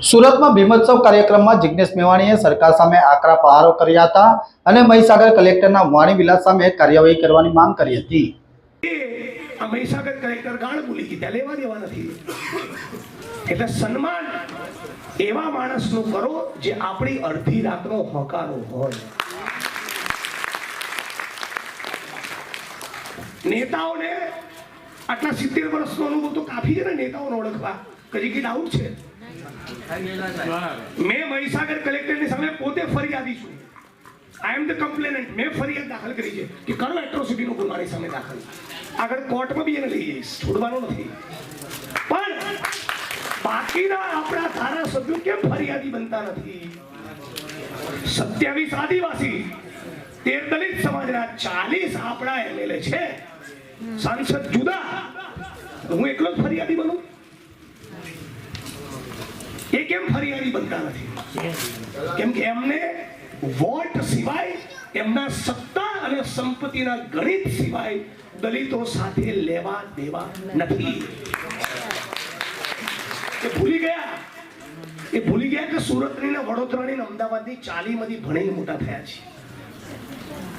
સુરતમાં ભીમોત્સવ કાર્યક્રમમાં જિજ્ઞેશ મેવાણીએ સરકાર સામે આકરા પ્રહારો કર્યા હતા અને મહીસાગર કલેક્ટરના વાણી વિલાસ સામે કાર્યવાહી કરવાની માંગ કરી હતી. મહીસાગર કલેક્ટર ગાળ બોલી લેવા દેવા નથી. એટલે સન્માન એવા માણસનું કરો જે આપણી અડધી રાતનો હોકારો હોય. નેતાઓને આટલા સિત્તેર વર્ષનો અનુભવ તો કાફી છે ને નેતાઓને ઓળખવા. કજી કે ડાઉટ છે. મેં મહીસાગર કલેક્ટરની સામે પોતે ફરિયાદી છું. આઈ એમ ધ કમ્પ્લેનન્ટ મેં ફરિયાદ દાખલ કરી છે કે કરો એટ્રોસિટીનો ગુનો મારી સામે દાખલ. આગળ કોર્ટમાં બી એને લઈ જઈશ. છોડવાનો નથી. પણ બાકીના આપણા ધારાસભ્યો કેમ ફરિયાદી બનતા નથી? સત્યાવીસ આદિવાસી, તેર દલિત સમાજના ચાલીસ આપણા એમએલએ છે. સાંસદ જુદા. હું એકલો જ ફરિયાદી બનું? એ કેમ ફરિયાદી બનતા નથી? કેમ કે એમને વોટ સિવાય એમના સત્તા અને સંપત્તિના ગણિત સિવાય દલિતો સાથે લેવા દેવા નથી. એ ભૂલી ગયા? એ ભૂલી ગયા કે સુરતની ને વડોદરાની ને અમદાવાદની ચાલીમાંથી ભણીને મોટા થયા છે.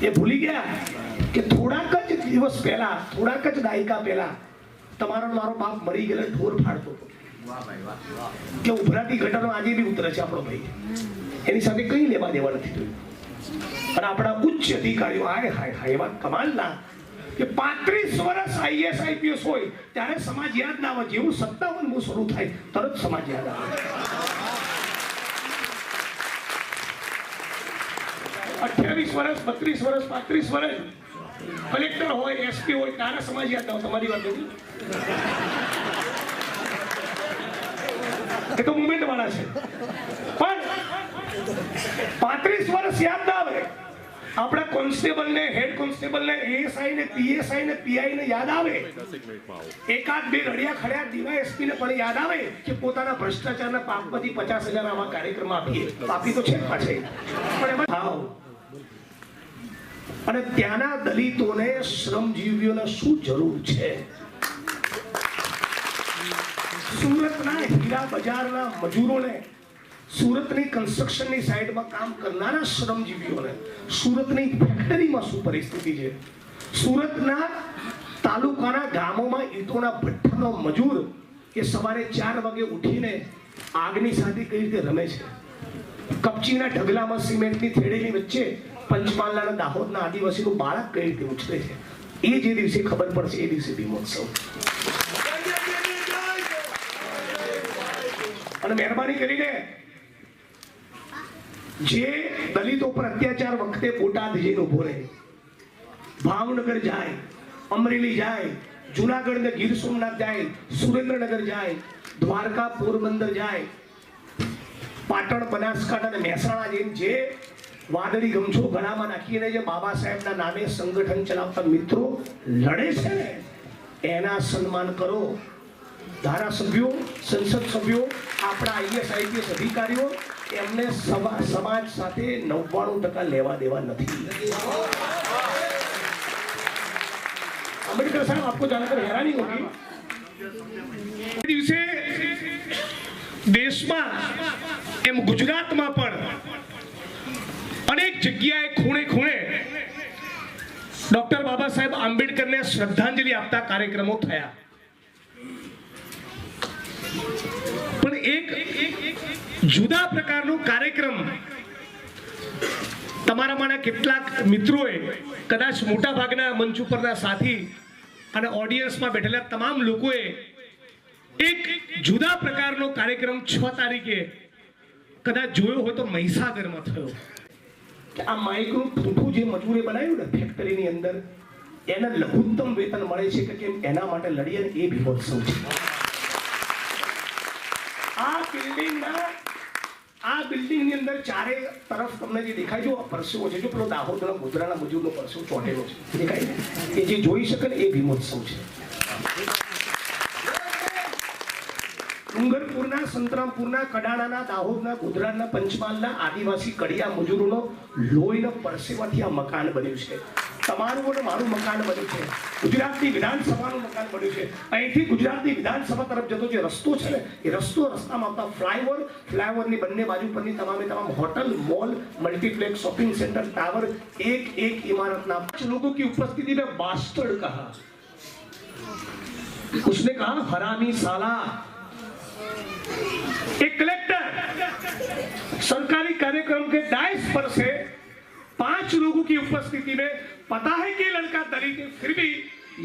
એ ભૂલી ગયા કે થોડાક જ દિવસ પહેલા, થોડાક જ દાયકા પહેલા તમારો મારો બાપ મરી ગયેલો ઢોર ફાડતો હતો. કે ઉભરાતી ઘટનો આજે બી ઉતરે છે આપણો ભાઈ. એની સાથે કઈ લેવા દેવા નથી થયું. અને આપણા ઉચ્ચ અધિકારીઓ, હાય હાય હાય, એવા કમાલના કે પાંત્રીસ વર્ષ આઈએસ, આઈપીએસ હોય, ત્યારે સમાજ યાદ ના આવે, જેવું સત્તાવનમું શરૂ થાય, તરત સમાજ યાદ આવે. અઠ્યાવીસ વર્ષ, બત્રીસ વર્ષ, પાંત્રીસ વર્ષ, કલેક્ટર હોય, એસપી હોય, તારા સમાજ યાદ આવે, તમારી વાત નથી? તો મુવમેન્ટ વાળા છે. પણ પાંત્રીસ વર્ષ યાદ ના આવે. આપણા કોન્સ્ટેબલ ને હેડ કોન્સ્ટેબલ ને એએસઆઈ ને પીએસઆઈ ને પીઆઈ ને યાદ આવે. એકાદ બે રડિયા ખડ્યા ડીવાયએસપી ને પણ યાદ આવે કે પોતાના ભ્રષ્ટાચારના પાપમાંથી પચાસ હજાર આવા કાર્યક્રમ આપીએ. પાપી તો છે. જ પાછે પણ એમાં થાવ. અને ત્યાંના દલિતોને શ્રમજીવીઓને શું જરૂર છે? સુરતના હીરા બજારના મજૂરોને સુરતની કન્સ્ટ્રક્શનની સાઈડમાં કામ કરનારા શ્રમજીવીઓને સુરતની ફેક્ટરીમાં શું પરિસ્થિતિ છે? સુરતના તાલુકાના ગામોમાં ઈટોના ભઠ્ઠાનો મજૂર એ સવારે ચાર વાગે ઉઠીને આગની સાથે કઈ રીતે રમે છે? કપચીના ઢગલામાં સિમેન્ટની થેડેલી વચ્ચે પંચમહાલના દાહોદના આદિવાસીનું બાળક કઈ રીતે ઉછરે છે? એ જે દિવસે ખબર પડશે, એ દિવસે ભીમોત્સવ. અને મહેરબાની કરીને જે દલિતો પર અત્યાચાર વખતે બોટાદ જઈને ઊભો રહે. ભાવનગર જાય, અમરેલી જાય જુનાગઢ ને ગીર સોમનાથ જાય, સુરેન્દ્રનગર જાય દ્વારકા પોરબંદર જાય, પાટણ, બનાસકાંઠા અને મહેસાણા જઈને જે વાદળી ગમછો ગળામાં નાખીને જે બાબા સાહેબના નામે સંગઠન ચલાવતા મિત્રો લડે છે ને, એના સન્માન કરો. ધારાસભ્યો, સંસદ સભ્યો, આપણા આઈએસ આઈપીએસ અધિકારીઓ, એમને સમાજ સાથે નવ્વાણું ટકા લેવા દેવા નથી. અંબેડકર સાહેબ, આપકો જાણકર હેરાની હોગી દિવસે દેશમાં એમ ગુજરાતમાં પણ અનેક જગ્યાએ ખૂણે ખૂણે ડોક્ટર બાબા સાહેબ આંબેડકરને શ્રદ્ધાંજલિ આપતા કાર્યક્રમો થયા. પણ એક જુદા પ્રકારનો કાર્યક્રમ તમારામાંના કેટલાક મિત્રોએ કદાચ મોટા ભાગના મંચ ઉપરના સાથી અને ઓડિયન્સમાં બેઠેલા તમામ લોકોએ એક જુદા પ્રકારનો કાર્યક્રમ છ તારીખે કદાચ જોયો હોય તો મહીસાગરમાં થયો. આ માઇકનું ઠૂઠું જે મજૂરે બનાવ્યું ને ફેક્ટરીની અંદર, એને લઘુત્તમ વેતન મળે છે કે કેમ? એના માટે લડીએ એ ભીમોત્સવ છે. આ બિલ્ડિંગના આ બિલ્ડિંગની અંદર ચારે તરફ તમને જે દેખાય આ પરસેવો છે. જો પેલો દાહોદના ગોધરાના મજૂરનો પરસેવો ચોટેલો છે. દેખાય ને એ જે જોઈ શકે ને એ ભીમોત્સવ છે. ડુંગરપુરના, સંતરામપુરના, કડાણાના, દાહોદના ગુજરાતના પંચમહાલના આદિવાસી કડિયા મજૂરોનો લોહીનો પરસેવાથી આ મકાન બન્યું છે. તમારું અને મારું મકાન બન્યું છે ગુજરાતની વિધાનસભાનું મકાન બન્યું છે અહીંથી ગુજરાતની વિધાનસભા તરફ જતો જે રસ્તો છે ને એ રસ્તો રસ્તામાં આવતા ફ્લાયઓવર ફ્લાયઓવરની બંને બાજુ પરની તમામે તમામ hotel mall multiplex shopping centre tower एक एक इमारतना पांच लोगों की उपस्थिति में बास्टर्ड कहा उसने कहा हरामी साला एक कलेक्टर सरकारी कार्यक्रम के डायस पर से पाँच लोगों की उपस्थिति में पता है कि लड़का दलित है, फिर भी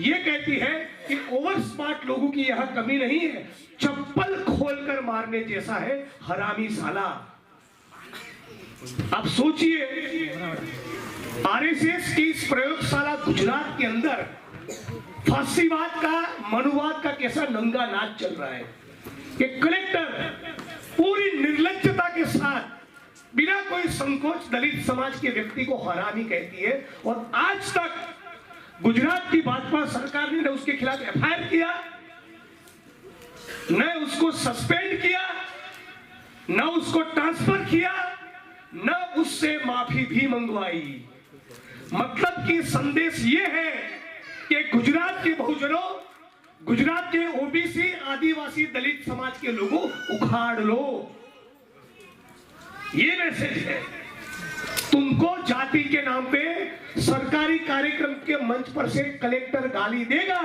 ये कहती है कि ओवर स्मार्ट लोगों की यहाँ कमी नहीं है। चप्पल खोलकर मारने जैसा है हरामी साला। आप सोचिए, आरएसएस की इस प्रयोगशाला गुजरात के अंदर फांसीवाद का, मनुवाद का कैसा नंगा नाच चल रहा है। कि कलेक्टर पूरी निर्लजता के साथ बिना कोई संकोच दलित समाज के व्यक्ति को हरामी कहती है। और आज तक गुजरात की भाजपा सरकार ने उसके खिलाफ एफआईआर किया, न उसको सस्पेंड किया, न उसको ट्रांसफ़र किया, न उससे माफ़ी भी मंगवाई। मतलब कि संदेश ये है कि गुजरात के बहुजनों, गुजरात के ओबीसी आदिवासी दलित समाज के लोगों, उखाड़ लो। ये मैसेज है। तुमको जाति के नाम पे सरकारी कार्यक्रम के मंच पर से कलेक्टर गाली देगा।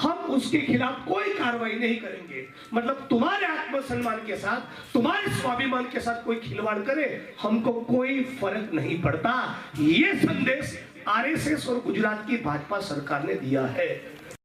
हम उसके खिलाफ कोई कार्रवाई नहीं करेंगे। मतलब तुम्हारे आत्मसम्मान के साथ, तुम्हारे स्वाभिमान के साथ कोई खिलवाड़ करे, हमको कोई फ़र्क नहीं पड़ता। ये संदेश आरएसएस और गुजरात की भाजपा सरकार ने दिया है।